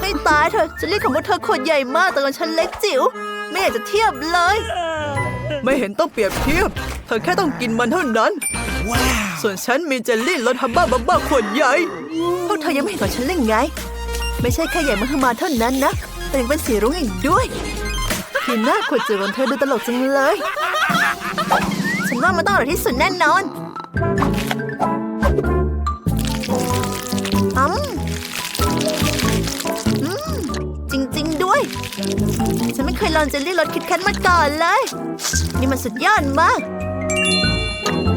ให้ตายเถอะเจลลี่ของพวกเธอขวดใหญ่มากแต่ของฉันเล็กจิ๋วไม่อยากจะเทียบเลย ไม่เห็นต้องเปรียบเทียบ เธอแค่ต้องกินมันเท่านั้น ส่วนฉันมีเจลลี่รสฮับบ้าบับบ้าขวดใหญ่พวกเธอยังไม่เห็นของฉันเลยไง ไม่ใช่แค่ใหญ่มหึมาเท่านั้นนะแต่ยังเป็นสีรุ้งอีกด้วยทีหน้าขวดจิ๋วของเธอดูตลกจังเลย ฉันว่ามันต้องอร่อยที่สุดแน่นอน มอืมจริง ๆ ด้วย ฉันไม่เคยลองเจลลี่รสคิดแคทมาก่อนเลย นี่มันสุดยอดมาก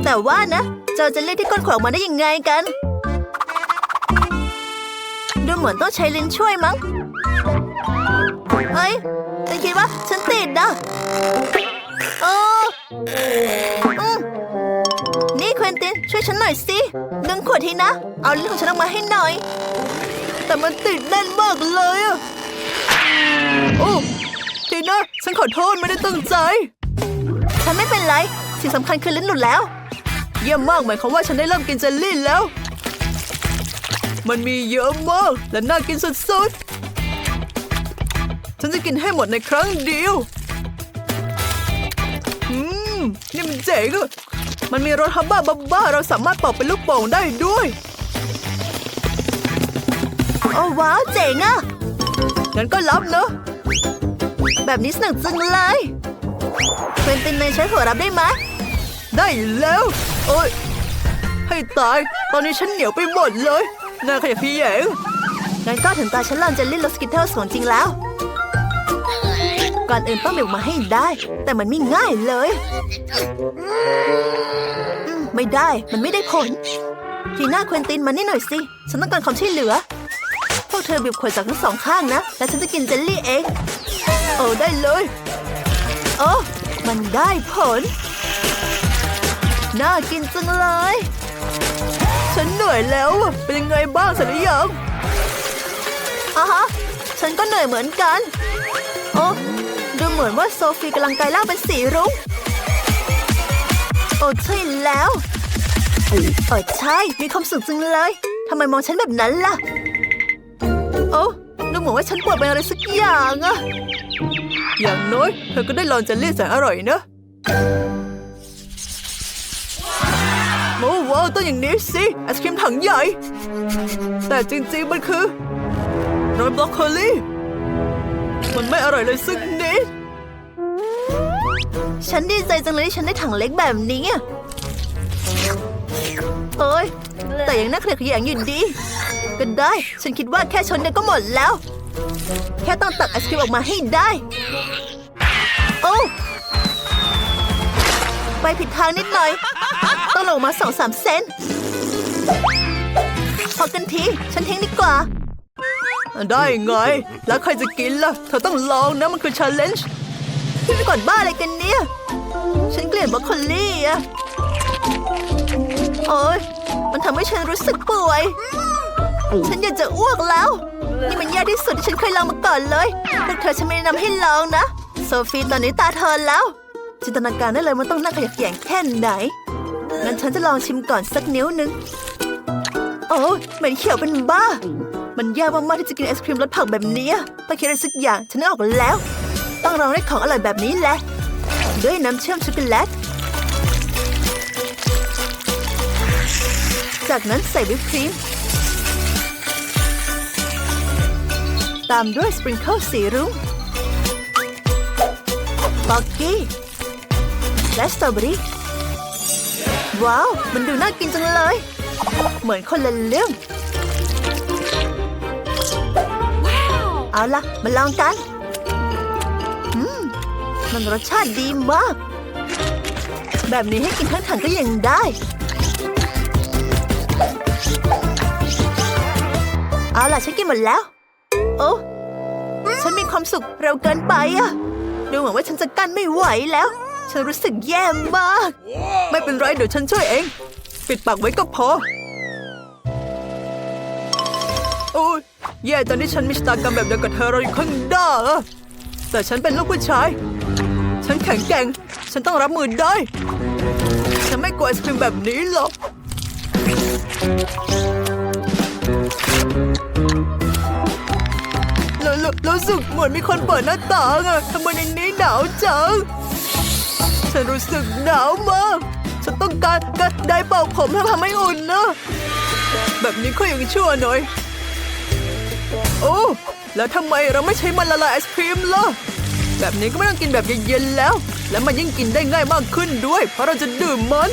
แต่ว่านะ เจอเจลลี่ที่ก้นขวดออกมาได้ยังไงกัน ดูเหมือนต้องใช้ลิ้นช่วยมั้ง เฮ้ยฉันคิดว่าฉันติดนะเออ วนตินช่วยฉันหน่อยสิดึงขวดทีนะ เอาลิ้นของฉันออกมาให้หน่อย แต่มันติดแน่นมากเลยอะโอ้ทีน่าฉันขอโทษไม่ได้ตั้งใจ ฉันไม่เป็นไร สิ่งสำคัญคือลิ้นหลุดแล้ว เยี่ยมมากหมายความว่าฉันได้เริ่มกินเจลลี่แล้ว มันมีเยอะมากและน่ากินสุดๆ ฉันจะกินให้หมดในครั้งเดียว อืมนี่มันเจ๋งอะ มันมีรสฮับบ้าบับบ้าเราสามารถเป่าเป็นลูกโป่งได้ด้วย โอ้ว้าวเจ๋งอะงั้นก็รับเนอะแบบนี้สนุกจังเลยเควินตินเนยใช้หัวรับได้ไหมได้แล้ว โอ้ยให้ตาย ตอนนี้ฉันเหนียวไปหมดเลยน่าขยะพี่แหยงงั้นก็ถึงตาฉันลองเจลลี่รสสกิทเทิลของจริงแล้ว ก่อนอื่นต้องเบลมาให้ได้ แต่มันไม่ง่ายเลยมไม่ได้ มันไม่ได้ผล ทีน้าเควินตินมานี่หน่อยสิ ฉันต้องการความช่วยเหลือ พวกเธอบีบขวดจากทั้งสองข้างนะ และฉันจะกินเจลลี่เอง โอ้ได้เลย โอ้มันได้ผล น่ากินจังเลย ฉันเหนื่อยแล้ว เป็นยังไงบ้างสร็จหรือยังอะฮะฉันก็เหนื่อยเหมือนกัน โอ้ เหมือนว่าโซฟีกำลังกลายร่างเป็นสีรุ้งโอ้ใช่แล้วเออใช่ มีความสุขจังเลยทำไมมองฉันแบบนั้นล่ะ โอ้ดูเหมือนว่าฉันปวดเป็นอะไรสักอย่างอะอย่างน้อยเธอก็ได้ลองเจลลี่แสนอร่อยนะโอ้ว้าวต้องอย่างนี้สิไอศครีมถังใหญ่ แต่จริงๆมันคือรสบรอกโคลี่มันไม่อร่อยเลยสักนิด ฉันดีใจจังเลยที่ฉันได้ถังเล็กแบบนี้อะโอ้ยแต่ยังน่าเกลียดขยงอยู่ดีก็ได้ ฉันคิดว่าแค่ชนเดียวก็หมดแล้ว แค่ต้องตักไอศครีมออกมาให้ได้ โอ้ไปผิดทางนิดหน่อย ต้องลงมาสองสามเซนพอกันที ฉันทิ้งดีกว่า ได้ไง แล้วใครจะกินล่ะ เธอต้องลองนะมันคือ challenge บ้าอะไรกันเนี่ย ฉันเกลียดบรอกโคลี่อะโอ๊ย มันทำให้ฉันรู้สึกป่วย ฉันอยากจะอ้วกแล้ว นี่มันแย่ที่สุดที่ฉันเคยลองมาก่อนเลยพวกเธอฉันไม่แนะนำให้ลองนะ โซฟีตอนนี้ตาเธอแล้ว จินตนาการได้เลยมันต้องน่าขยักแขยงแค่ไหน งั้นฉันจะลองชิมก่อนสักนิ้วหนึ่งโอ้เหม็นเขียวเป็นบ้า มันยากมากๆที่จะกินไอศครีมรสผักแบบนี้ต้องคิดอะไรสักอย่าง ฉันนึกออกแล้ว ต้องลองได้ของอร่อยแบบนี้แหละ ด้วยน้ำเชื่อมช็อกโกแลต จากนั้นใส่วิปครีม ตามด้วยสปริงเกิลสีรุ้งบอกกี้และสตรอเบอรี่ ว้าว มันดูน่ากินจังเลย เหมือนคนละเรื่อง เอาล่ะ มาลองกันอืม มันรสชาติดีมาก แบบนี้ให้กินทั้งถังก็ยังได้ เอาล่ะฉันกินหมดแล้ว โอ้ฉันมีความสุขเร็วเกินไปอะดูเหมือนว่าฉันจะกั้นไม่ไหวแล้ว ฉันรู้สึกแย่มาก ไม่เป็นไรเดี๋ยวฉันช่วยเอง ปิดปากไว้ก็พอ โอ้ยแย่ตอนที่ฉันมีชะตากรรมแบบเดียวกับเธอเราอยู่ข้างหน้าแต่ฉันเป็นลูกผู้ชาย ฉันแข็งแกร่ง ฉันต้องรับมือได้ ฉันไม่กลัวไอศครีมแบบนี้หรอก แล้วแล้วรู้สึกเหมือนมีคนเปิดหน้าต่างอะทำไมในนี้หนาวจัง ฉันรู้สึกหนาวมาก ฉันต้องการกัดได้เป่าผมให้ทำให้อุ่นนะ แบบนี้ก็ยังชั่วหน่อย โอ้ แล้วทำไมเราไม่ใช้มันละลายไอศครีมล่ะ แบบนี้ก็ไม่ต้องกินแบบเย็นๆแล้ว และมันยิ่งกินได้ง่ายมากขึ้นด้วย เพราะเราจะดื่มมัน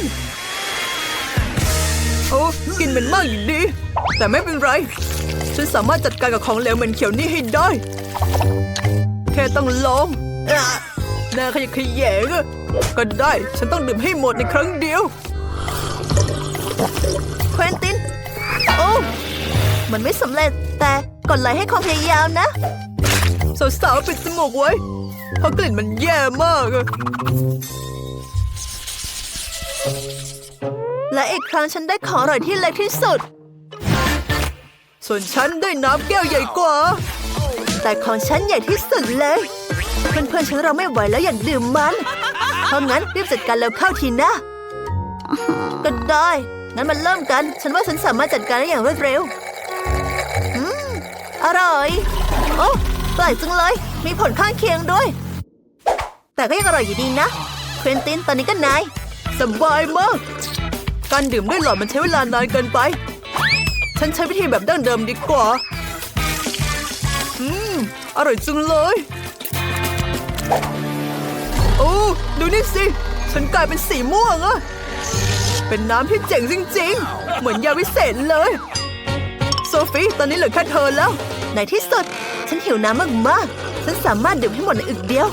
โอ้กินเหม็นมากอยู่ดี แต่ไม่เป็นไร ฉันสามารถจัดการกับของเหลวเหม็นเขียวนี่ให้ได้ แค่ต้องลองอะหน้าขยะแขยงอะก็ได้ ฉันต้องดื่มให้หมดในครั้งเดียวเควินติน โอ้มันไม่สำเร็จแต่กดไลค์ให้ความพยายามนะ สาวๆปิดจมูกไว้ เพราะกลิ่นมันแย่มากอะและอีกครั้งฉันได้ของอร่อยที่เล็กที่สุด ส่วนฉันได้น้ำแก้วใหญ่กว่า แต่ของฉันใหญ่ที่สุดเลย เพื่อนๆฉันเราไม่ไหวแล้วอยากดื่มมัน เพราะงั้นรีบจัดการแล้วเข้าทีนะ ก็ได้ งั้นมันเริ่มกัน ฉันว่าฉันสามารถจัดการได้อย่างรวดเร็ว อืม อร่อย โอ้แปลกจังเลย มีผลข้างเคียงด้วย แต่ก็ยังอร่อยอยู่ดีนะ เควินตินตอนนี้ก็นาย สบายมาก การดื่มด้วยหลอดมันใช้เวลานานเกินไป ฉันใช้วิธีแบบดั้งเดิมดีกว่า อืม อร่อยจังเลย โอ้ดูนี่สิ ฉันกลายเป็นสีม่วงอะเป็นน้ำที่เจ๋งจริง ๆ เหมือนยาวิเศษเลย โซฟีตอนนี้เหลือแค่เธอแล้ว ในที่สุด ฉันหิวน้ำมากๆ ฉันสามารถดื่มให้หมดในอึกเดียว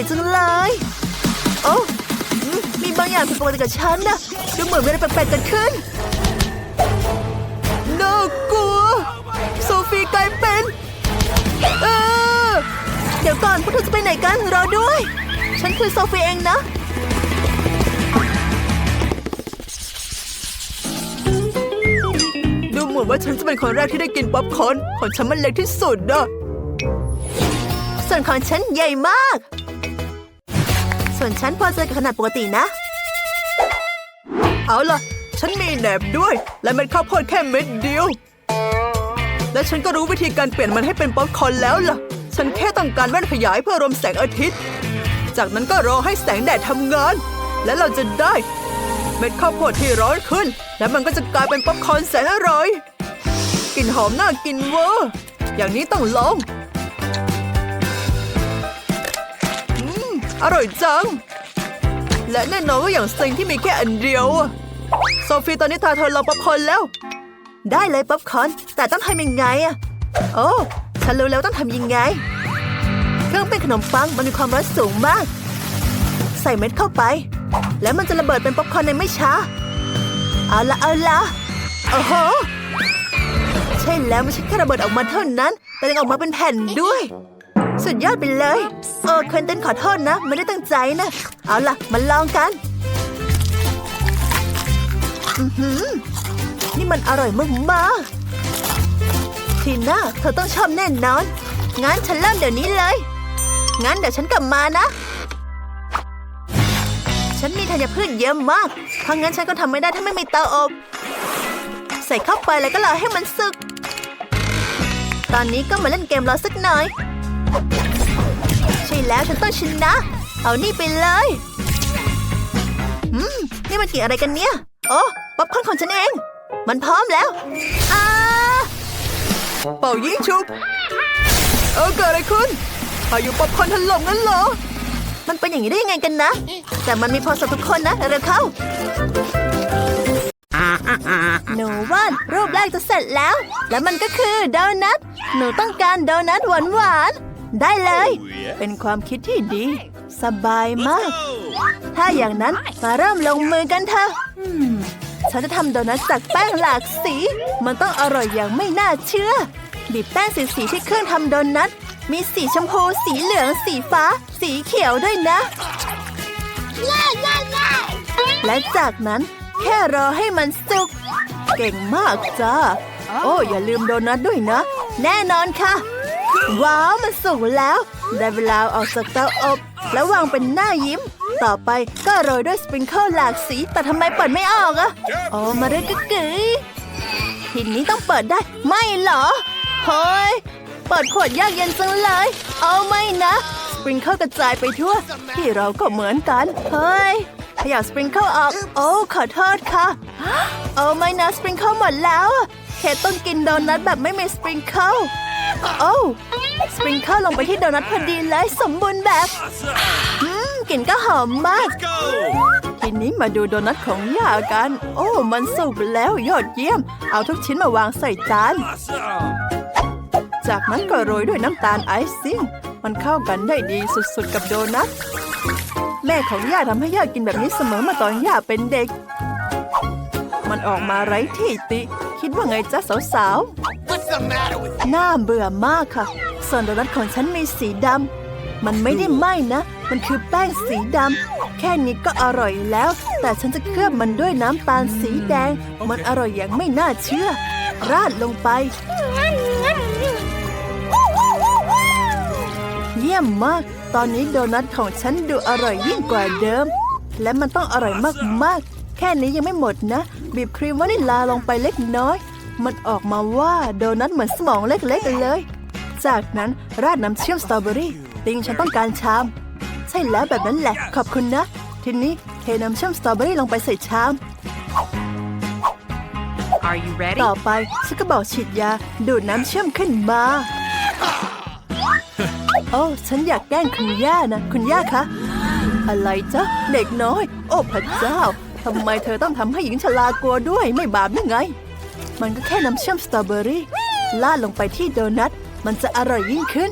อร่อยจังเลย โอ้อืมมีบางอย่างผิดปกติกับฉันนะดูเหมือนมีอะไรแปลกๆเกิดขึ้นน่ากลัวโซฟีกลายเป็นเออเดี๋ยวก่อนพวกเธอจะไปไหนกันรอด้วย ฉันคือโซฟีเองนะดูเหมือนว่าฉันจะเป็นคนแรกที่ได้กินป๊อปคอร์นของฉันมันเล็กที่สุดอะส่วนของฉันใหญ่มาก ส่วนฉันพอเจอกับขนาดปกตินะ เอาล่ะ ฉันมีแหนบด้วย และเม็ดข้าวโพดแค่เม็ดเดียว และฉันก็รู้วิธีการเปลี่ยนมันให้เป็นป๊อปคอร์นแล้วล่ะ ฉันแค่ต้องการแว่นขยายเพื่อรวมแสงอาทิตย์ จากนั้นก็รอให้แสงแดดทำงาน และเราจะได้ เม็ดข้าวโพดที่ร้อนขึ้น และมันก็จะกลายเป็นป๊อปคอร์นแสนอร่อยกลิ่นหอมน่ากินเวอร์อย่างนี้ต้องลอง อร่อยจัง และแน่นอนว่าอย่างเซ็งที่มีแค่อันเดียว โซฟีตอนนี้ทาเธอลองป๊อปคอนแล้ว ได้เลยป๊อปคอนแต่ต้องทำยังไงอะโอ้ฉันรู้แล้วต้องทำยังไง เครื่องเป็นขนมปังมันมีความร้อนสูงมาก ใส่เม็ดเข้าไป แล้วมันจะระเบิดเป็นป๊อปคอนในไม่ช้า เอาละเอาละโอ้โหใช่แล้วไม่ใช่แค่ระเบิดออกมาเท่านั้น แต่ยังออกมาเป็นแผ่นด้วย สุดยอดไปเลยเออเควินตินขอโทษนะ ไม่ได้ตั้งใจนะ เอาล่ะ มาลองกันอือหือนี่มันอร่อยมากๆทีน่าเธอต้องชอบแน่นอน งั้นฉันเริ่มเดี๋ยวนี้เลย งั้นเดี๋ยวฉันกลับมานะ ฉันมีธัญพืชเยอะมาก เพราะงั้นฉันก็ทำไม่ได้ถ้าไม่มีเตาอบ ใส่เข้าไปแล้วก็รอให้มันสุกตอนนี้ก็มาเล่นเกมรอสักหน่อย ใช่แล้วฉันต้องชนะ เอานี่ไปเลยอืมนี่มันกลิ่นอะไรกันเนี่ย โอ้ป๊อปคอร์นของฉันเอง มันพร้อมแล้วอาเป่ายิงชุบเออเกิดอะไรขึ้นพายุป๊อปคอร์นถล่มงั้นเหรอ มันเป็นอย่างนี้ได้ยังไงกันนะ แต่มันมีพอสำหรับทุกคนนะเร็วเข้าหนูว่ารูปแรกจะเสร็จแล้ว และมันก็คือโดนัท หนูต้องการโดนัทหวานหวาน ได้เลย เป็นความคิดที่ดี สบายมาก ถ้าอย่างนั้นมาเริ่มลงมือกันเถอะอืมฉันจะทำโดนัทจากแป้งหลากสี มันต้องอร่อยอย่างไม่น่าเชื่อ บีบแป้งสีสีๆที่เครื่องทำโดนัท มีสีชมพู สีเหลือง สีฟ้า สีเขียวด้วยนะ และจากนั้นแค่รอให้มันสุก เก่งมากจ้า โอ้ อย่าลืมโดนัทด้วยนะ แน่นอนค่ะ ว้าวมันสุกแล้ว ได้เวลาเอาอกจากเตาอบ แล้ววางเป็นหน้ายิ้ม ต่อไปก็โรยด้วยสปริงเกิลหลากสี แต่ทำไมเปิดไม่ออกอะอ๋อมาเรื่อยกึ๋ยทีนี้ต้องเปิดได้ ไม่เหรอเฮ้ยเปิดขวดยากเย็นจังเลย เอาไม่นะ สปริงเกิลกระจายไปทั่ว ที่เราก็เหมือนกัน เฮ้ย ขยับสปริงเกิลออก โอ้ขอโทษค่ะเอาไม่นะสปริงเกิลหมดแล้วเคทต้องกินโดนัทแบบไม่มีสปริงเกิลโอ้สปริงเกิลลงไปที่โดนัทพอดีเลยสมบูรณ์แบบอืมกลิ่นก็หอมมากทีนี้มาดูโดนัทของย่ากัน โอ้ มันสุกแล้วยอดเยี่ยม เอาทุกชิ้นมาวางใส่จาน จากนั้นก็โรยด้วยน้ำตาลไอซิ่ง มันเข้ากันได้ดีสุดๆกับโดนัท แม่ของย่าทำให้ย่ากินแบบนี้เสมอมาตอนย่าเป็นเด็ก มันออกมาไร้ที่ติ คิดว่าไงจ๊ะสาว What's the matter with ๆน่าเบื่อมากค่ะ ส่วนโดนัทของฉันมีสีดำ มันไม่ได้ไหม้นะ มันคือแป้งสีดำ แค่นี้ก็อร่อยแล้ว แต่ฉันจะเคลือบมันด้วยน้ำตาลสีแดง มันอร่อยอย่างไม่น่าเชื่อ ราดลงไป ยี่ยมมาก ตอนนี้โดนัทของฉันดูอร่อยยิ่งกว่าเดิม และมันต้องอร่อยมากๆ แค่นี้ยังไม่หมดนะ บีบครีมวานิลลาลงไปเล็กน้อย มันออกมาว่าโดนัทเหมือนสมองเล็กๆเลย จากนั้นราดน้ำเชื่อมสตรอเบอรี่ ติงฉันต้องการชาม ใช่แล้วแบบนั้นแหละ ขอบคุณนะ ทีนี้เทน้ำเชื่อมสตรอเบอรี่ลงไปใส่ชาม Are you ready? ต่อไปฉันก็บอกฉีดยาดูดน้ำเชื่อมขึ้นมา โอ้ฉันอยากแกล้งคุณย่านะ คุณย่าคะ อะไรจ๊ะ เด็กน้อย โอ้พระเจ้าทำไมเธอต้องทำให้หญิงชรากลัวด้วยไม่บาปยังไง มันก็แค่น้ำเชื่อมสตรอเบอรี่ลาดลงไปที่โดนัท มันจะอร่อยยิ่งขึ้น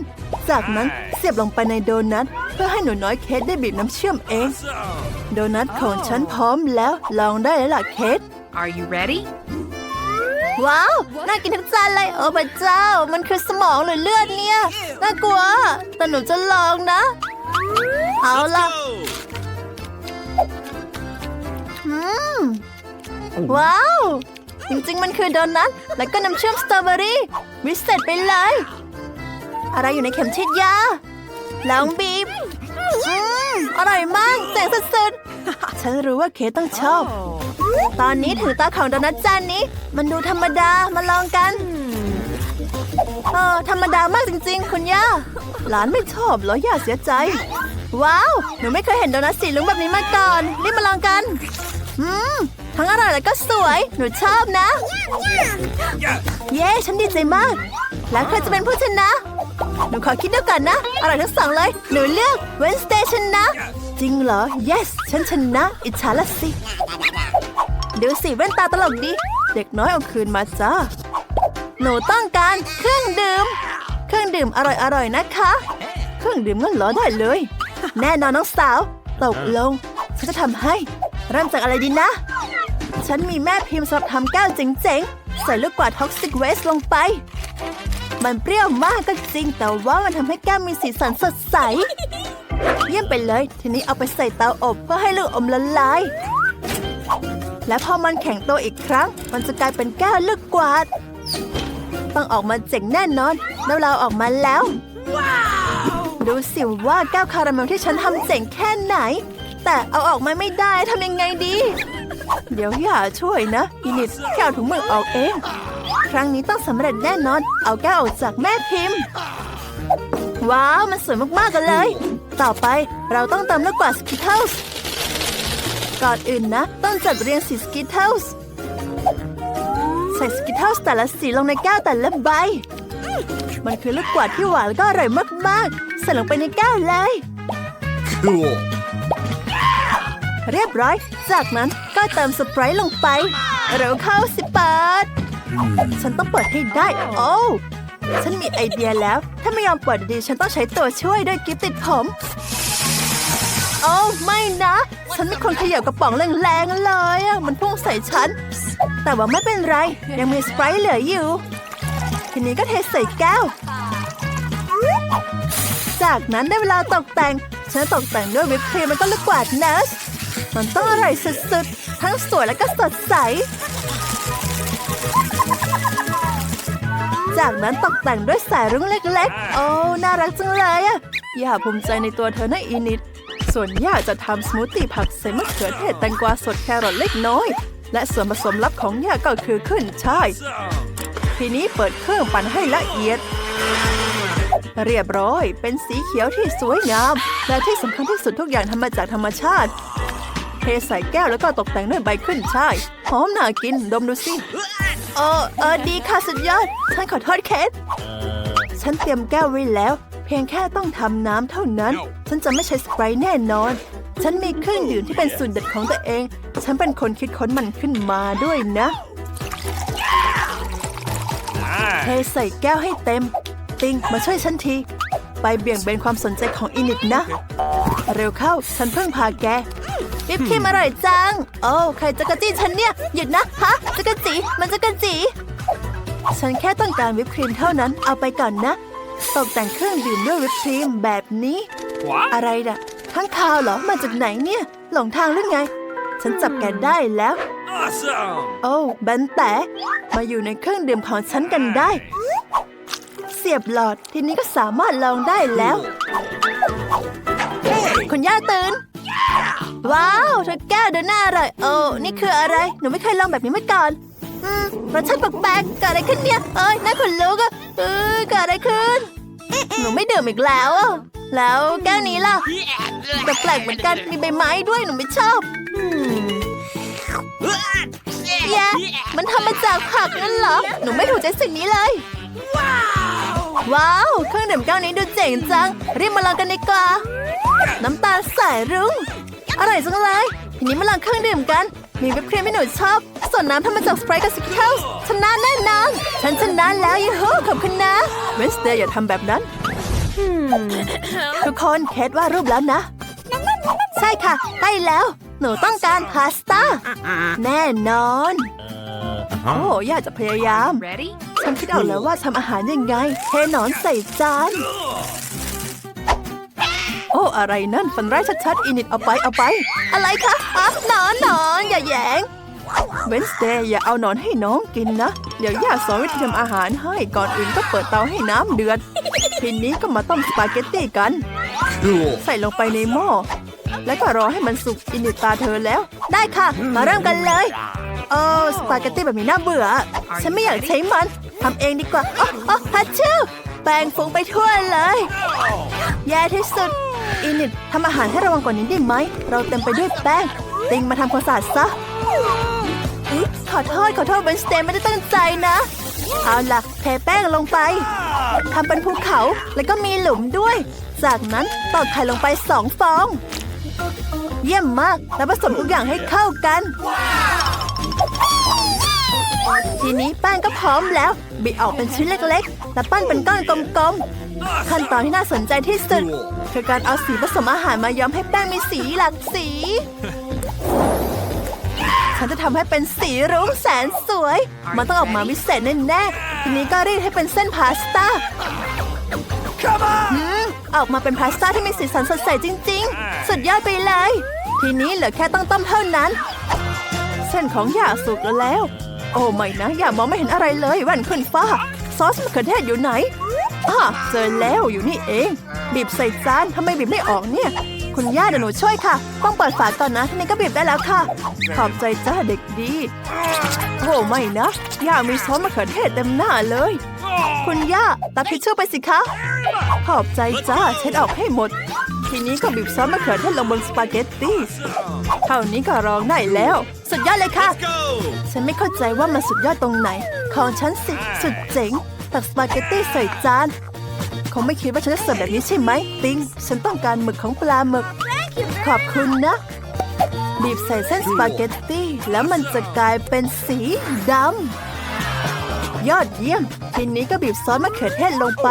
จากนั้นเสียบลงไปในโดนัท เพื่อให้หนูน้อยเคสได้บีบน้ำเชื่อมเอง Awesome! โดนัทของฉันพร้อมแล้วลองได้แล้วล่ะเคส Are you ready? ว้าว น่ากินทั้งจานเลยโอ้พระเจ้า มันคือสมองหรือเลือดเนี่ย น่ากลัว แต่หนูจะลองนะ เอาล่ะ Go! อืมว้าว จริงๆ มันคือโดนัท แล้วก็น้ำเชื่อมสตรอเบอรี่วิเศษไปเลย อะไรอยู่ในเข็มฉีดยาลองบีบ อืม อร่อยมากเจ๋งสุด ฉันรู้ว่าเคต้องชอบ ตอนนี้ถึงตาของโดนัทจานนี้ มันดูธรรมดา มาลองกันเออธรรมดามากจริง ๆ คุณย่า หลานไม่ชอบเหรอย่าเสียใจ ว้าว หนูไม่เคยเห็นโดนัทสีลุงแบบนี้มาก่อนรีบมาลองกันอืมทั้งอร่อยและก็สวย หนูชอบนะ Yes! เย้ฉันดีใจมาก แล้วใครจะเป็นผู้ชนะ หนูขอคิดดูก่อนนะ อร่อยทั้งสองเลย หนูเลือกเวนสเตย์ชนะ จริงเหรอ yes ฉันชนะ อิจฉาละสิ ดูสิแว่นตาตลกดีเด็กน้อยเอาคืนมาจ้า หนูต้องการเครื่องดื่ม เครื่องดื่มอร่อยๆนะคะ เครื่องดื่มงั้นเหรอได้เลย แน่นอนน้องสาว ตกลง ฉันจะทำให้ เริ่มจากอะไรดีนะ ฉันมีแม่พิมพ์สำหรับทำแก้วเจ๋งๆ ใส่ลูกกวาดท็อกซิกเวสลงไปมันเปรี้ยวมากก็จริงแต่ว่ามันทำให้แก้วมีสีสันสดใส เยี่ยมไปเลย ทีนี้เอาไปใส่เตาอบเพื่อให้ลูกอมละลาย และพอมันแข็งตัวอีกครั้ง มันจะกลายเป็นแก้วลูกกวาดต้องออกมาเจ๋งแน่นอน แล้วเราออกมาแล้ว ดูสิว่าแก้วคาราเมลที่ฉันทำเจ๋งแค่ไหน แต่เอาออกมาไม่ได้ทำยังไงดี เดี๋ยวอย่าช่วยนะอินิดแก้วถุงมือออกเอง ครั้งนี้ต้องสำเร็จแน่นอน เอาแก้วออกจากแม่พิมพ์ ว้าว มันสวยมากๆกันเลย ต่อไปเราต้องเติมลูกกวาดสกิทเทิลส์ก่อนอื่นนะ ต้องจัดเรียงสีสกิทเทิลส์ใส่สกิทเทิลส์แต่ละสีลงในแก้วแต่ละใบ มันคือลูกกวาดที่หวานและก็อร่อยมากๆ ใส่ลงไปในแก้วเลย Cool! เรียบร้อย จากนั้นก็เติมสไปรท์ลงไป เร็วเข้าสิเปิด ฉันต้องเปิดให้ได้ โอ้ว ฉันมีไอเดียแล้ว ถ้าไม่ยอมเปิดดีฉันต้องใช้ตัวช่วยด้วยกิฟติดผมโอ้ไม่นะ ฉันเป็นคนเขย่ากระป๋องแรงๆเลยอะมันพุ่งใส่ฉัน แต่ว่าไม่เป็นไร ยังมีสไปร์เหลืออยู่ ทีนี้ก็เทใส่แก้ว จากนั้นได้เวลาตกแต่ง ฉันตกแต่งด้วยวิปครีมแล้วก็ลูกกวาดเนสมันต้องอร่อยสุดๆ ทั้งสวยและก็สดใส จากนั้นตกแต่งด้วยสายรุ้งเล็กๆ โอ้ น่ารักจังเลยอะย่าภูมิใจในตัวเธอนะอีนิด ส่วนย่าจะทำสมูทตี้ผักใส่มะเขือเทศแตงกวาสดแครอทเล็กน้อย และส่วนผสมลับของย่าก็คือขึ้นช่าย Awesome. ทีนี้เปิดเครื่องปั่นให้ละเอียด เรียบร้อย เป็นสีเขียวที่สวยงาม และที่สำคัญที่สุดทุกอย่างทำมาจากธรรมชาติ เทใส่แก้วแล้วก็ตกแต่งด้วยใบขึ้นช่ายหอมน่ากิน ดมดูสิ เออเออดีค่ะสุดยอด ฉันขอโทษเคสฉันเตรียมแก้วไว้แล้ว เพียงแค่ต้องทำน้ำเท่านั้น ฉันจะไม่ใช้สไปร์แน่นอน ฉันมีเครื่องดื่มที่เป็นสูตรเด็ดของตัวเอง ฉันเป็นคนคิดค้นมันขึ้นมาด้วยนะเท Nice. ใส่แก้วให้เต็ม ติงมาช่วยฉันที ไปเบี่ยงเบนความสนใจของอินิดนะ เร็วเข้าฉันเพิ่งพาแก วิปครีมอร่อยจัง โอ้ใครจะกระจี้ฉันเนี่ย หยุดนะ ฮะจะกระจีมันจะกระจีฉันแค่ต้องการวิปครีมเท่านั้น เอาไปก่อนนะ ตกแต่งเครื่องดื่มด้วยวิปครีมแบบนี้ What? อะไรน่ะข้างคาวเหรอ มาจากไหนเนี่ย หลงทางหรือไง ฉันจับแกได้แล้ว Awesome. โอ้แบนแต่ มาอยู่ในเครื่องดื่มของฉันกันได้ เสียบหลอด ทีนี้ก็สามารถลองได้แล้ว คุณย่าตื่น ว้าวเธอแก้วเดินหน้าอร่อยโอ้นี่คืออะไร หนูไม่เคยลองแบบนี้มาก่อนอืมรสชาติแปลกๆเกิดอะไรขึ้นเนี่ยเอ้ยน่าขนลุกอะเออเกิดอะไรขึ้น หนูไม่ดื่มอีกแล้วอะแล้วแก้วนี้ล่ะแปลกๆเหมือนกันมีใบไม้ด้วยหนูไม่ชอบแย่มันทำมาจากผักนั่นเหรอ หนูไม่ถูกใจสิ่งนี้เลย ว้าว เครื่องดื่มแก้วนี้ดูเจ๋งจัง รีบมาลองกันดีกว่า น้ำตาลสายรุ้ง อร่อยจังเลยทีนี้มาลองเครื่องดื่มกัน มีวิปครีมที่หนูชอบ ส่วนน้ำทำมาจากสไปร์กับสกิลส์ชนะแน่นอนฉันชนะแล้วยูฮูขอบคุณนะเวนสเตย์อย่าทำแบบนั้นทุกคนเคสว่าดรูปแล้วนะ ใช่ค่ะใกล้แล้ว หนูต้องการพาสต้า แน่นอน โอ้ย่าจะพยายาม Ready? ฉันคิดเอาแล้วว่าทำอาหารยังไงเทหนอนใส่จานโอ้อะไรนั่นฟันไร้ชัดๆอินิดเอาไปเอาไป อะไรคะอะหนอนหนอนอย่าแหยงเวนสเดย์อย่าเอาหนอนให้น้องกินนะ เดี๋ยวย่าสอนวิธีทำอาหารให้ก่อนอื่นก็เปิดเตาให้น้ำเดือดทีนี้ก็มาต้มสปาเกตตี้กัน Cool. ใส่ลงไปในหม้อแล้วก็รอให้มันสุกอินิตาเธอแล้ว ได้ค่ะ มาเริ่มกันเลยโอ้สปาเกตตี้แบบนี้น่าเบื่อ ฉันไม่อยากใช้มันทำเองดีกว่าอ๋ออ๋อฮัชชิวแป้งฟุ้งไปทั่วเลย แย่ที่สุด อินิตทำอาหารให้ระวังกว่านี้ได้ไหม เราเต็มไปด้วยแป้ง ติงมาทำความสะอาดซะอุ๊ยขอโทษขอโทษเวนสเตย์ไม่ได้ตั้งใจนะ เอาล่ะเทแป้งลงไปทำเป็นภูเขาแล้วก็มีหลุมด้วย จากนั้นตอกไข่ลงไปสองฟอง เยี่ยมมากแล้วผสมทุกอย่างให้เข้ากัน ทีนี้แป้งก็พร้อมแล้ว บิออกเป็นชิ้นเล็กๆ แล้วปั้นเป็นก้อนกลมๆ ขั้นตอนที่น่าสนใจที่สุดคือการเอาสีผสมอาหารมาย้อมให้แป้งมีสีหลากสี ฉันจะทำให้เป็นสีรุ้งแสนสวย มันต้องออกมาวิเศษแน่ๆทีนี้ก็รีดให้เป็นเส้นพาสต้า Come on. อืมออกมาเป็นพาสต้าที่มีสีสันสดใสจริง ๆ สุดยอดไปเลย ทีนี้เหลือแค่ต้องต้มเท่านั้น เส้นของย่าสุกแล้ว โอ้ไม่นะย่ามองไม่เห็นอะไรเลยแว่นขึ้นฟ้า ซอสมะเขือเทศอยู่ไหน อ่าเจอแล้วอยู่นี่เอง บีบใส่จานทำไมบีบไม่ออกเนี่ย คุณย่าเดี๋ยวหนูช่วยค่ะ ต้องเปิดฝาก่อนนะทีนี้ก็บีบได้แล้วค่ะ ขอบใจจ้าเด็กดี โอ้ไม่นะ ย่ามีซอสมะเขือเทศเต็มหน้าเลย คุณย่าตักทิชชู่ไปสิคะ ขอบใจจ้าเช็ดออกให้หมด ทีนี้ก็บีบซอสมะเขือเทศลงบนสปาเกตตี้เท่านี้ก็รองได้แล้ว สุดยอดเลยค่ะ Go. ฉันไม่เข้าใจว่ามันสุดยอดตรงไหน ของฉันสิ สุดเจ๋ง ตักสปาเกตตี้ใส่จานคงไม่คิดว่าฉันจะเสิร์ฟแบบนี้ใช่ไหมติงฉันต้องการหมึกของปลาหมึก ขอบคุณนะ บีบใส่เส้นสปาเกตตี้แล้วมันจะกลายเป็นสีดำยอดเยี่ยม ทีนี้ก็บีบซอสมะเขือเทศลงไป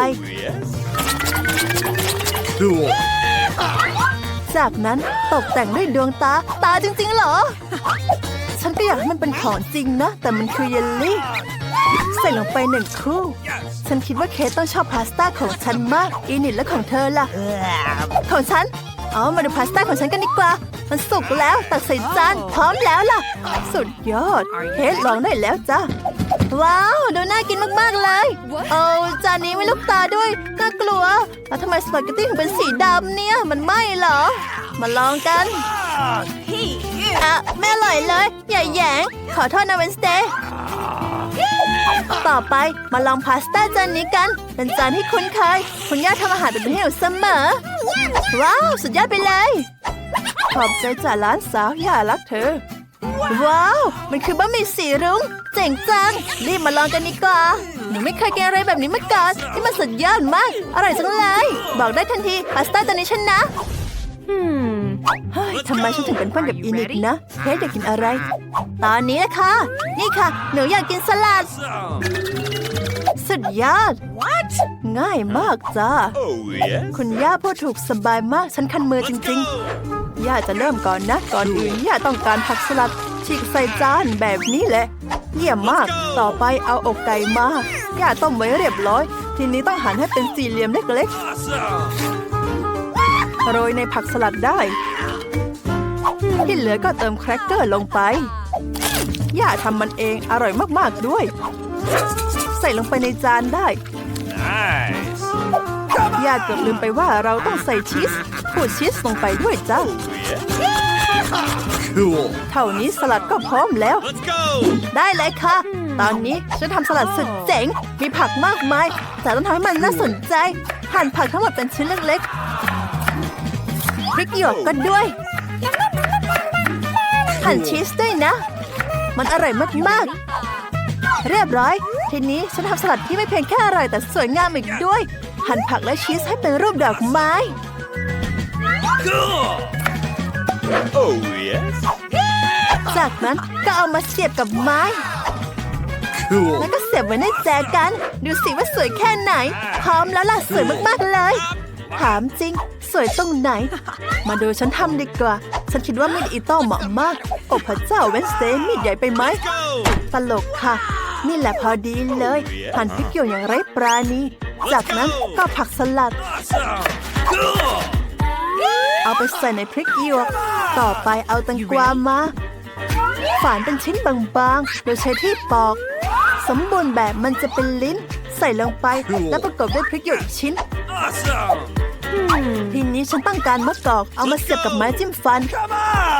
Cool. จากนั้นตกแต่งด้วยดวงตาตาจริงๆเหรอ ฉันก็อยากให้มันเป็นของจริงนะ แต่มันคือเยลลี่ ใส่ลงไปหนึ่งคู่ ฉันคิดว่าเคสต้องชอบพาสต้าของฉันมาก อีนิดและของเธอล่ะ ของฉันเอามาดูพาสต้าของฉันกันดีกว่า มันสุกแล้ว ตักใส่จาน พร้อมแล้วล่ะ สุดยอด เคสลองได้แล้วจ้าว้าว ดูน่ากินมาก ๆ เลย โอ้จานนี้ไม่ลูกตาด้วย น่ากลัว แล้วทำไมสปาเกตตี้ถึงเป็นสีดำเนี่ย มันไหม้เหรอ มาลองกัน Ah, อะไม่อร่อยเลย อย่าแหยง ขอโทษนะเวนสเตย์ ต่อไปมาลองพาสต้าจานนี้กัน เป็นจานที่คุ้นเคย คุณย่าทำอาหารเป็นให้หนูเสมอ ว้าว สุดยอดไปเลย ขอบใจจากร้านสาวย่ารักเธอ ว้าว มันคือบะหมี่สีรุ้ง เจ๋งจัง รีบมาลองกันดีกว่าหนูไม่เคยกินอะไรแบบนี้มาก่อนที่มันสุดยอดมาก อร่อยจังเลย บอกได้ทันทีพาสต้าตัวนี้ฉันนะ เฮ้ยทำไมฉันถึงเป็นเพื่อนกับอินิกนะเฮ้ยอยากกินอะไร ตอนนี้นะคะ นี่ค่ะ หนูอยากกินสลัด Awesome. สุดยอดง่ายมากจ้า Oh, yes. คุณย่าพูดถูกสบายมากฉันคันมือจริงๆย่าจะเริ่มก่อนนะ ก่อนอื่นย่าต้องการผักสลัดฉีกใส่จานแบบนี้แหละ เยี่ยมมาก ต่อไปเอาอกไก่มาย่าต้มไว้เรียบร้อย ทีนี้ต้องหั่นให้เป็นสี่เหลี่ยมเล็ก Awesome. ๆ โรยในผักสลัดได้ ที่เหลือก็เติมแครกเกอร์ลงไป ย่าทำมันเองอร่อยมากๆด้วย ใส่ลงไปในจานได้ Nice. ย่าเกือบลืมไปว่าเราต้องใส่ชีสขูดชีสลงไปด้วยจ้า Cool. เท่านี้สลัดก็พร้อมแล้ว Let's go. ได้เลยค่ะ ตอนนี้ฉันทำสลัดสุดเจ๋ง มีผักมากมาย แต่ต้องทำให้มันน่าสนใจ หั่นผักทั้งหมดเป็นชิ้นเล็กๆพริกหยวกก็ด้วย หั่นชีสด้วยนะ มันอร่อยมากๆ เรียบร้อย ทีนี้ฉันทำสลัดที่ไม่เพียงแค่อร่อยแต่สวยงามอีกด้วย หั่นผักและชีสให้เป็นรูปดอกไม้ Cool. Oh, yes. จากนั้นก็เอามาเสียบกับไม้ Cool. แล้วก็เสียบไว้ในแจกัน ดูสิว่าสวยแค่ไหน พร้อมแล้วล่ะสวยมากๆเลย ถามจริง สวยตรงไหน มาดูฉันทำดีกว่า ฉันคิดว่ามีดอิโต้เหมาะมาก โอ้พระเจ้าเวนสเตย์มีดใหญ่ไปไหม ตลกค่ะ นี่แหละพอดีเลยหั่นพริกหยวกอย่างไร้ปราณี จากนั้นก็ผักสลัด เอาไปใส่ในพริกหยวก ต่อไปเอาตังกวามา ฝานเป็นชิ้นบางๆ โดยใช้ที่ปอก สมบูรณ์แบบมันจะเป็นลิ้น ใส่ลงไป แล้วประกอบด้วยพริกหยวกอีกชิ้น ทีนี้ฉันต้องการมะกอก เอามาเสียบกับไม้จิ้มฟัน Come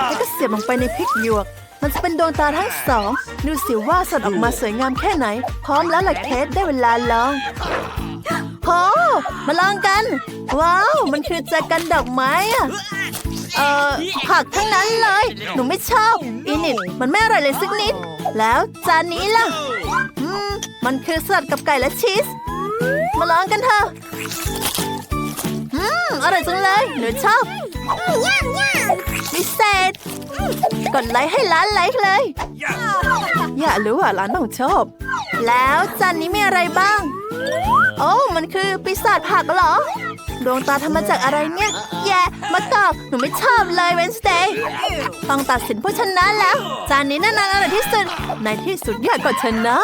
แล้ว on. ก็เสียบลงไปในพริกหยวก มันจะเป็นดวงตาทั้งสอง ดูสิว่าสดออกมาสวยงามแค่ไหน พร้อมแล้วล่ะเคสได้เวลาลองโอ้มาลองกัน ว้าว มันคือแจกันดอกไม้อะเอ่อผักทั้งนั้นเลย หนูไม่ชอบอีนิดมันไม่อร่อยเลยสักนิด แล้วจานนี้ล่ะ อืม มันคือสลัดกับไก่และชีส มาลองกันเถอะ อืมอร่อยจังเลย หนูชอบพิเศษกดไลค์ให้ร้านไลค์เลย อยากรู้ว่าร้านต้องชอบ แล้วจานนี้มีอะไรบ้าง โอ้มันคือปีศาจผักเหรอ ดวงตาทำมาจากอะไรเนี่ย แย่มะกอกหนูไม่ชอบเลยเวนสเตย์ต้องตัดสินผู้ชนะแล้ว จานนี้น่านานอร่อยที่สุด ในที่สุดอยากก็ชนะ